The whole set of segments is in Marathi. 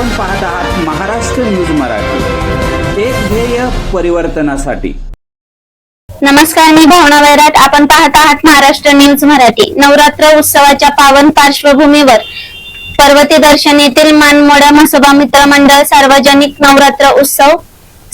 आपण पाहत आहात महाराष्ट्र न्यूज मराठी. एक ध्येय परिवर्तनासाठी. नमस्कार मी भावना वैराट आपण पाहत आहात महाराष्ट्र न्यूज मराठी. नवरात्र उत्सवाच्या पावन पार्श्वभूमीवर पर्वती दर्शन येथील मानमोड्या म्हसोबा मित्र मंडळ सार्वजनिक नवरात्र उत्सव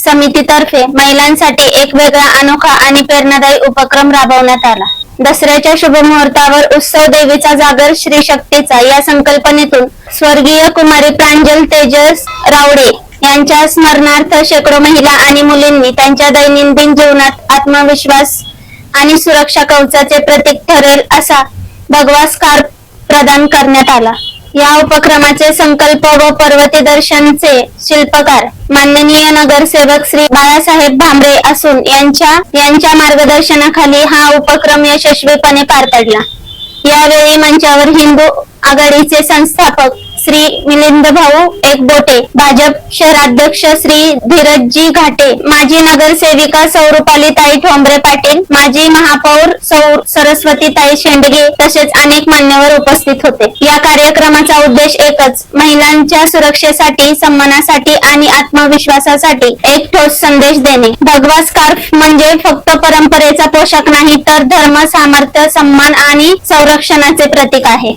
समितीतर्फे महिलांसाठी एक वेगळा अनोखा आणि प्रेरणादायी उपक्रम राबवण्यात आला. दसऱ्याच्या शुभ मुहूर्तावर उत्सव देवीचा जागर श्री शक्तीचा या संकल्पनेतून स्वर्गीय कुमारी प्रांजल तेजस रावडे यांच्या स्मरणार्थ शेकडो महिला आणि मुलींनी त्यांच्या दैनंदिन जीवनात आत्मविश्वास आणि सुरक्षा कवचाचे प्रतीक ठरेल असा भगवा स्कार्फ प्रदान करण्यात आला. या उपक्रमाचे संकल्प व पर्वती दर्शनचे शिल्पकार माननीय नगरसेवक श्री बाळासाहेब भांबरे असून यांच्या यांच्या मार्गदर्शनाखाली हा उपक्रम यशस्वीपणे पार पडला. यावेळी मंचावर हिंदू आघाडीचे संस्थापक श्री मिलिंद भाऊ एकबोटे भाजप शहराध्यक्ष श्री धीरजजी घाटे माजी नगरसेविका सौरूपालीताई ठोंबरे पाटील माजी महापौर सौ सरस्वतीताई शेंडगे तसेच अनेक मान्यवर उपस्थित होते. या कार्यक्रमाचा उद्देश एकच महिलांच्या सुरक्षेसाठी सन्मानासाठी आणि आत्मविश्वासासाठी एक ठोस संदेश देणे. भगवा स्कार्फ म्हणजे फक्त परंपरेचा पोशाख नाही तर धर्म सामर्थ्य सन्मान आणि संरक्षणाचे प्रतीक आहे.